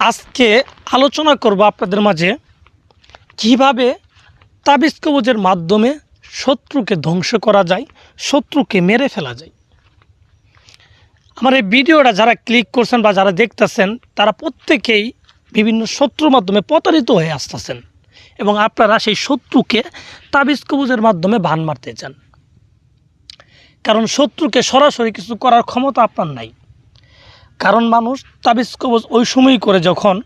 আজকে আলোচনা করব আপনাদের মাঝে কীভাবে তাবিজ কবজের মাধ্যমে শত্রুকে ধ্বংস করা যায়, শত্রুকে মেরে ফেলা যায়। আমার এই ভিডিওটা যারা ক্লিক করছেন বা যারা দেখতেছেন, তারা প্রত্যেকেই বিভিন্ন শত্রুর মাধ্যমে প্রতারিত হয়ে আসতেছেন এবং আপনারা সেই শত্রুকে তাবিজ কবজের মাধ্যমে ভান মারতে চান। কারণ শত্রুকে সরাসরি কিছু করার ক্ষমতা আপনার নাই। কারণ মানুষ তাবিজ কবজ ওই সময়ই করে যখন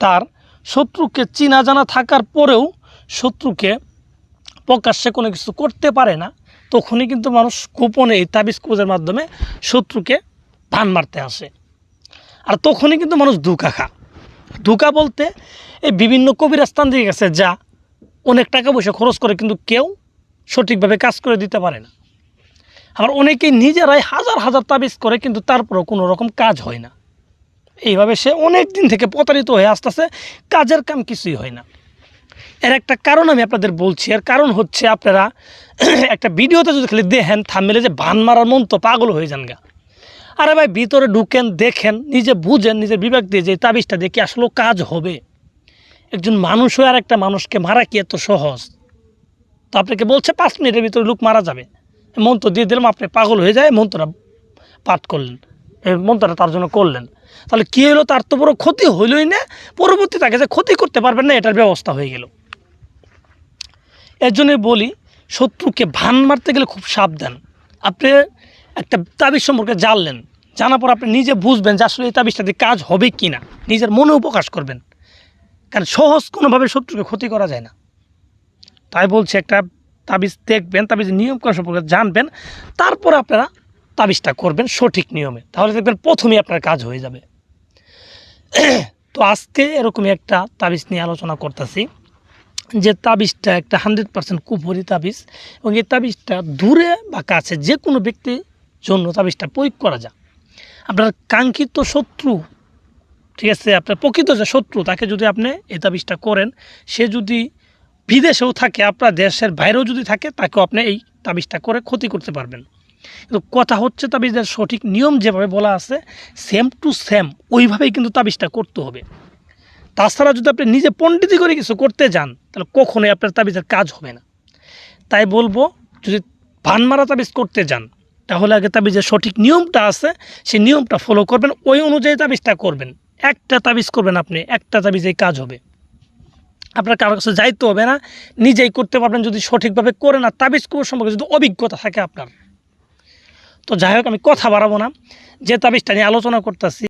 তার শত্রুকে চিনা জানা থাকার পরেও শত্রুকে প্রকাশ্যে কোনো কিছু করতে পারে না, তখনই কিন্তু মানুষ গোপনে এই তাবিজ কবজের মাধ্যমে শত্রুকে ভান মারতে আসে। আর তখনই কিন্তু মানুষ দুকা খা দুকা বলতে এই বিভিন্ন কবিরাস্তান দিয়ে গেছে যা অনেক টাকা পয়সা খরচ করে কিন্তু কেউ সঠিকভাবে কাজ করে দিতে পারে না। আবার অনেকেই নিজেরাই হাজার হাজার তাবিজ করে, কিন্তু তারপরেও কোনো রকম কাজ হয় না। এইভাবে সে অনেক দিন থেকে প্রতারিত হয়ে আসতেছে, কাজের কাম কিছুই হয় না। এর একটা কারণ আমি আপনাদের বলছি। এর কারণ হচ্ছে আপনারা একটা ভিডিওতে যদি খালি দেখেন থামেলে যে ভান মারার মন তো পাগল হয়ে যান গা। আরে ভাই, ভিতরে ঢুকেন, দেখেন, নিজে বুঝেন, নিজের বিবেক দিয়ে যে তাবিজটা দেখি আসলে কাজ হবে। একজন মানুষ হয়ে আর একটা মানুষকে মারা কি এত সহজ? তো আপনাকে বলছে, পাঁচ মিনিটের ভিতরে লোক মারা যাবে। মন্ত্র দিয়ে দিলাম, আপনি পাগল হয়ে যায় মন্ত্রটা পাঠ করলেন। মন্ত্রটা তার জন্য করলেন। তাহলে কী হলো? তার তো বড় ক্ষতি হইলই না, পরবর্তী তাকে যে ক্ষতি করতে পারবেন না, এটার ব্যবস্থা হয়ে গেল। এর জন্যই বলি, শত্রুকে ভান মারতে গেলে খুব সাবধান। আপনি একটা তাবিজ সম্পর্কে জানলেন, জানার পর আপনি নিজে বুঝবেন যে আসলে এই তাবিজটা দিয়ে কাজ হবে কি না নিজের মনেও প্রকাশ করবেন। কারণ সহজ কোনোভাবে শত্রুকে ক্ষতি করা যায় না। তাই বলছি একটা তাবিজ দেখবেন তাবিজের নিয়মকানুন সম্পর্কে জানবেন, তারপর আপনারা তাবিজটা করবেন সঠিক নিয়মে। তাহলে দেখবেন প্রথমেই আপনার কাজ হয়ে যাবে। তো আজকে এরকমই একটা তাবিজ নিয়ে আলোচনা করতেছি, যে তাবিজটা একটা হান্ড্রেড পার্সেন্ট কুপুরি তাবিজ এবং এই তাবিজটা দূরে বা কাছে যে কোনো ব্যক্তির জন্য তাবিজটা প্রয়োগ করা যায় আপনার কাঙ্ক্ষিত শত্রু, ঠিক আছে, আপনার প্রকৃত যে শত্রু, তাকে যদি আপনি এই তাবিজটা করেন, সে যদি বিদেশেও থাকে, আপনার দেশের বাইরেও যদি থাকে, তাকেও আপনি এই তাবিজটা করে ক্ষতি করতে পারবেন। কিন্তু কথা হচ্ছে তাবিজের সঠিক নিয়ম যেভাবে বলা আছে সেম টু সেম ওইভাবেই কিন্তু তাবিজটা করতে হবে। তাছাড়া যদি আপনি নিজে পণ্ডিতি করে কিছু করতে যান, তাহলে কখনোই আপনার তাবিজের কাজ হবে না। তাই বলব, যদি ভান মারা তাবিজ করতে যান, তাহলে আগে তাবিজের সঠিক নিয়মটা আছে, সেই নিয়মটা ফলো করবেন, ওই অনুযায়ী তাবিজটা করবেন। একটা তাবিজ করবেন আপনি, একটা তাবিজেই কাজ হবে। আপনার কারোর কাছে যাইতে হবে না, নিজেই করতে পারবেন যদি সঠিকভাবে করে না, তাবিজ কবর সম্পর্কে যদি অভিজ্ঞতা থাকে আপনার। তো যাই হোক, আমি কথা বাড়াবো না, যে তাবিজটা নিয়ে আলোচনা করতেছি।